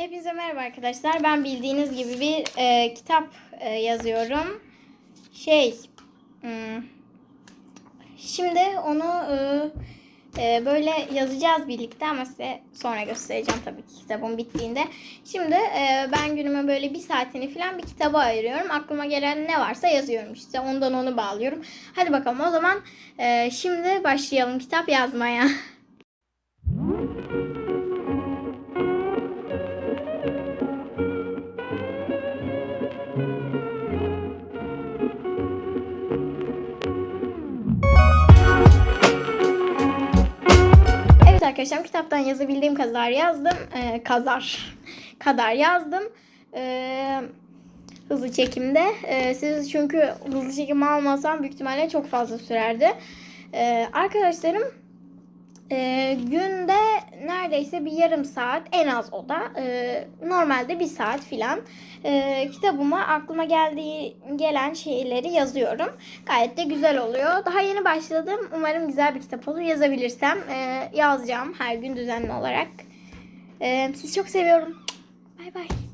Hepinize merhaba arkadaşlar. Ben bildiğiniz gibi bir e, kitap e, yazıyorum. Şey, hmm, şimdi onu e, e, böyle yazacağız birlikte ama size sonra göstereceğim tabii ki kitabım bittiğinde. Şimdi e, ben günüme böyle bir saatini falan bir kitaba ayırıyorum. Aklıma gelen ne varsa yazıyorum işte. Ondan onu bağlıyorum. Hadi bakalım o zaman e, şimdi başlayalım kitap yazmaya. Evet arkadaşlar kitaptan yazabildiğim kadar yazdım. Ee, kazar kadar yazdım. Ee, hızlı çekimde. Ee, siz çünkü hızlı çekim almasam büyük ihtimalle çok fazla sürerdi. Ee, arkadaşlarım e, günde neredeyse bir yarım saat en az o da e, normalde bir saat filan e, kitabıma aklıma geldiği gelen şeyleri yazıyorum. Gayet de güzel oluyor. Daha yeni başladım. Umarım güzel bir kitap olur. Yazabilirsem e, yazacağım her gün düzenli olarak. E, sizi çok seviyorum. Bay bay.